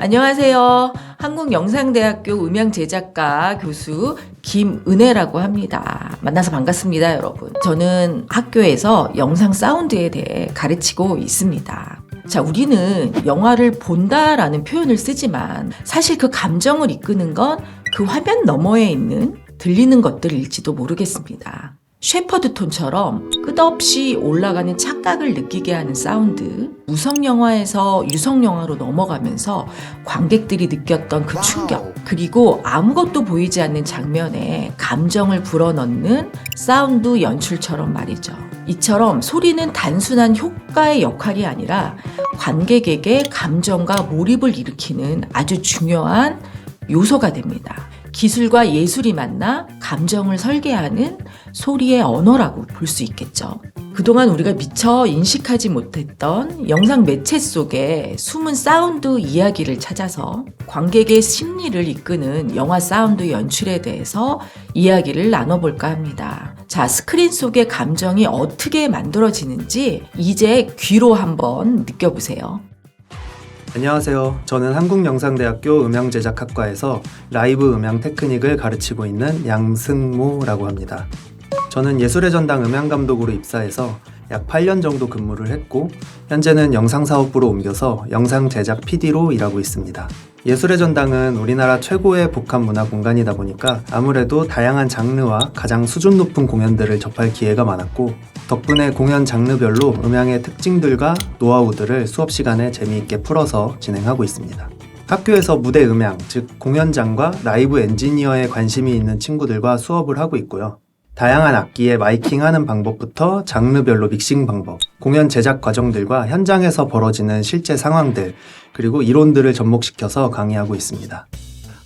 안녕하세요. 한국영상대학교 음향제작과 교수 김은혜라고 합니다. 만나서 반갑습니다, 여러분. 저는 학교에서 영상 사운드에 대해 가르치고 있습니다. 자, 우리는 영화를 본다라는 표현을 쓰지만 사실 그 감정을 이끄는 건 그 화면 너머에 있는 들리는 것들일지도 모르겠습니다. 쉐퍼드 톤처럼 끝없이 올라가는 착각을 느끼게 하는 사운드, 무성 영화에서 유성 영화로 넘어가면서 관객들이 느꼈던 그 충격, 그리고 아무것도 보이지 않는 장면에 감정을 불어넣는 사운드 연출처럼 말이죠. 이처럼 소리는 단순한 효과의 역할이 아니라 관객에게 감정과 몰입을 일으키는 아주 중요한 요소가 됩니다. 기술과 예술이 만나 감정을 설계하는 소리의 언어라고 볼 수 있겠죠. 그동안 우리가 미처 인식하지 못했던 영상 매체 속에 숨은 사운드 이야기를 찾아서 관객의 심리를 이끄는 영화 사운드 연출에 대해서 이야기를 나눠볼까 합니다. 자, 스크린 속의 감정이 어떻게 만들어지는지 이제 귀로 한번 느껴보세요. 안녕하세요. 저는 한국영상대학교 음향제작학과에서 라이브 음향 테크닉을 가르치고 있는 양승모라고 합니다. 저는 예술의 전당 음향감독으로 입사해서 약 8년 정도 근무를 했고 현재는 영상 사업부로 옮겨서 영상 제작 PD로 일하고 있습니다. 예술의 전당은 우리나라 최고의 복합 문화 공간이다 보니까 아무래도 다양한 장르와 가장 수준 높은 공연들을 접할 기회가 많았고 덕분에 공연 장르별로 음향의 특징들과 노하우들을 수업 시간에 재미있게 풀어서 진행하고 있습니다. 학교에서 무대 음향, 즉 공연장과 라이브 엔지니어에 관심이 있는 친구들과 수업을 하고 있고요. 다양한 악기에 마이킹하는 방법부터 장르별로 믹싱 방법, 공연 제작 과정들과 현장에서 벌어지는 실제 상황들, 그리고 이론들을 접목시켜서 강의하고 있습니다.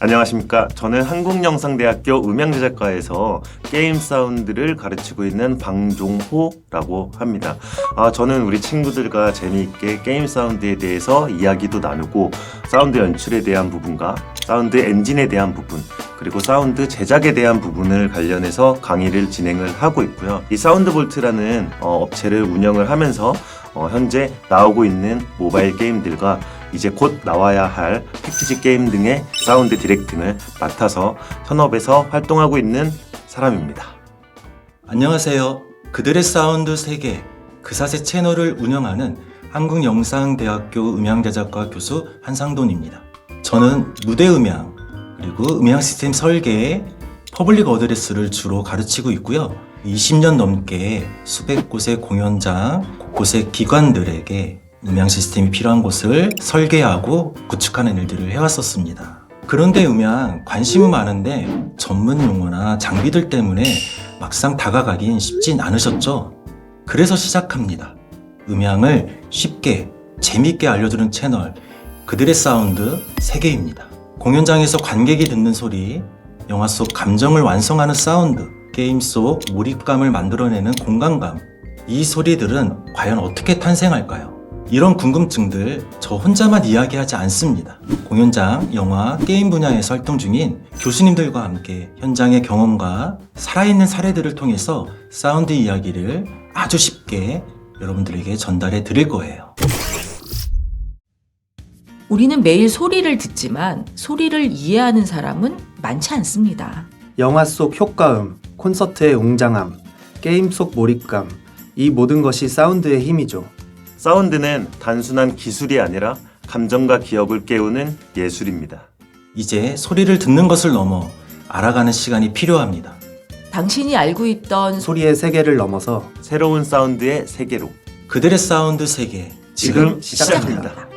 안녕하십니까. 저는 한국영상대학교 음향제작과에서 게임 사운드를 가르치고 있는 방종호라고 합니다. 아, 저는 우리 친구들과 재미있게 게임 사운드에 대해서 이야기도 나누고 사운드 연출에 대한 부분과 사운드 엔진에 대한 부분 그리고 사운드 제작에 대한 부분을 관련해서 강의를 진행을 하고 있고요. 이 사운드볼트라는 어, 업체를 운영을 하면서 어, 현재 나오고 있는 모바일 게임들과 이제 곧 나와야 할 패키지 게임 등의 사운드 디렉팅을 맡아서 현업에서 활동하고 있는 사람입니다. 안녕하세요. 그들의 사운드 세계 그사세 채널을 운영하는 한국영상대학교 음향제작과 교수 한상돈입니다. 저는 무대 음향 그리고 음향 시스템 설계, 퍼블릭 어드레스를 주로 가르치고 있고요. 20년 넘게 수백 곳의 공연장, 곳곳의 기관들에게 음향 시스템이 필요한 곳을 설계하고 구축하는 일들을 해왔었습니다. 그런데 음향 관심은 많은데 전문 용어나 장비들 때문에 막상 다가가긴 쉽진 않으셨죠? 그래서 시작합니다. 음향을 쉽게 재밌게 알려주는 채널 그들의 사운드 세계입니다. 공연장에서 관객이 듣는 소리, 영화 속 감정을 완성하는 사운드, 게임 속 몰입감을 만들어내는 공간감. 이 소리들은 과연 어떻게 탄생할까요? 이런 궁금증들 저 혼자만 이야기하지 않습니다. 공연장, 영화, 게임 분야에서 활동 중인 교수님들과 함께 현장의 경험과 살아있는 사례들을 통해서 사운드 이야기를 아주 쉽게 여러분들에게 전달해 드릴 거예요. 우리는 매일 소리를 듣지만 소리를 이해하는 사람은 많지 않습니다. 영화 속 효과음, 콘서트의 웅장함, 게임 속 몰입감, 이 모든 것이 사운드의 힘이죠. 사운드는 단순한 기술이 아니라 감정과 기억을 깨우는 예술입니다. 이제 소리를 듣는 것을 넘어 알아가는 시간이 필요합니다. 당신이 알고 있던 소... 소리의 세계를 넘어서 새로운 사운드의 세계로 그들의 사운드 세계 지금 시작합니다.